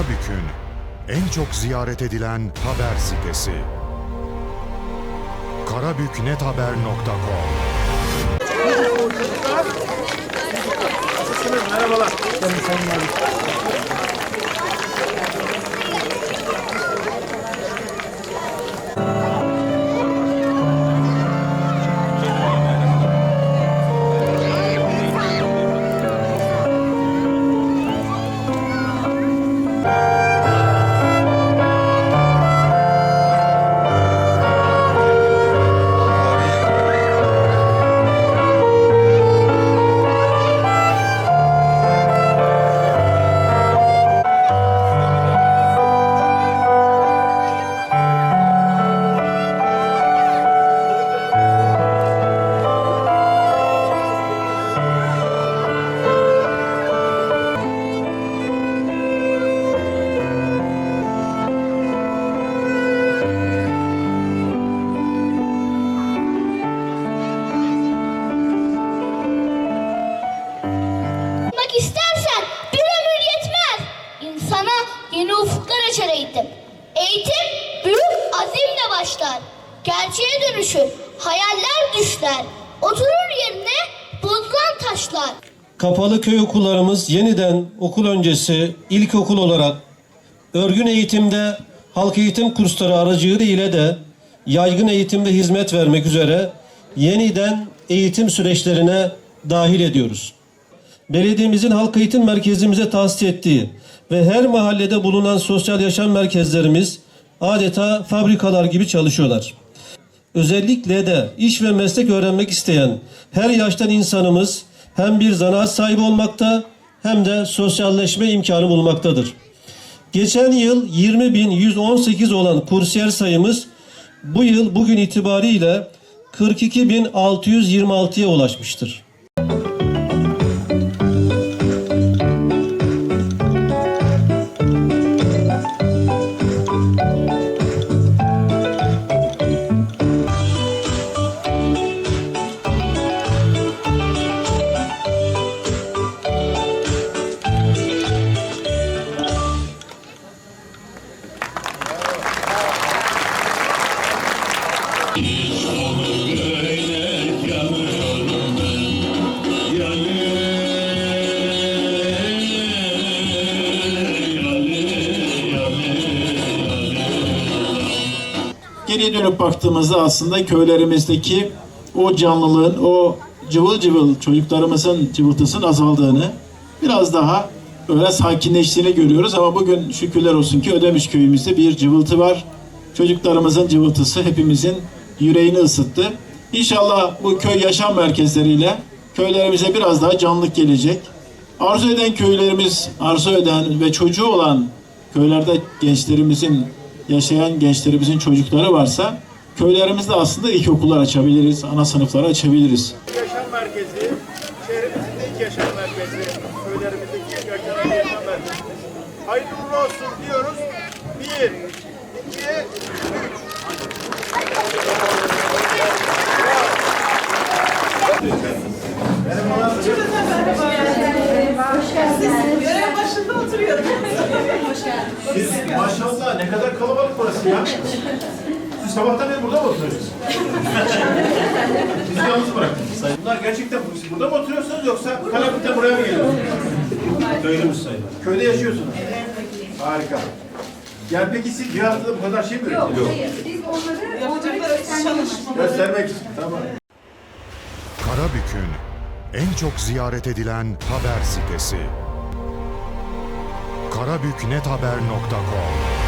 Karabük'ün en çok ziyaret edilen haber sitesi. karabüknethaber.com Yapmak Gerçeğe dönüşür, hayaller düşler. Oturur yerine bozulan taşlar. Kapalı köy okullarımız yeniden okul öncesi ilkokul olarak örgün eğitimde halk eğitim kursları aracılığı ile de yaygın eğitimde hizmet vermek üzere yeniden eğitim süreçlerine dahil ediyoruz. Belediyemizin halk eğitim merkezimize tahsis ettiği ve her mahallede bulunan sosyal yaşam merkezlerimiz adeta fabrikalar gibi çalışıyorlar. Özellikle de iş ve meslek öğrenmek isteyen her yaştan insanımız hem bir zanaat sahibi olmakta hem de sosyalleşme imkanı bulmaktadır. Geçen yıl 20.118 olan kursiyer sayımız bu yıl bugün itibariyle 42.626'ya ulaşmıştır. Geriye dönüp baktığımızda aslında köylerimizdeki o canlılığın, o cıvıl cıvıl çocuklarımızın cıvıltısının azaldığını, biraz daha öyle sakinleştiğini görüyoruz. Ama bugün şükürler olsun ki Ödemiş köyümüzde bir cıvıltı var. Çocuklarımızın cıvıltısı hepimizin yüreğini ısıttı. İnşallah bu köy yaşam merkezleriyle köylerimize biraz daha canlılık gelecek. Arzu eden köylerimiz, arzu eden ve çocuğu olan köylerde gençlerimizin, yaşayan gençlerimizin çocukları varsa köylerimizde aslında ilkokullar açabiliriz, ana sınıfları açabiliriz. yaşam merkezi, şehrimizin ilk yaşam merkezi, köylerimizdeki ilk yaşam, merkezi. Hayırlı olsun diyoruz. Bir. Görev başında oturuyorum. Hoş geldiniz. Siz maşallah ne kadar kalabalık burası ya. Siz sabahtan beri burada mı oturuyorsunuz? Sizi yalnız bıraktınız. Bunlar gerçekten siz burada mı oturuyorsunuz yoksa Karabük'te buraya mı geliyorsunuz? Köylümüz sayılır. Köyde yaşıyorsunuz. Harika. Yani peki siz bir haftada bu kadar şey mi üretiyorsunuz? Yok. Biz onları çalışma. Göstermek için. Tamam. Karabük'ün en çok ziyaret edilen haber sitesi. karabüknethaber.com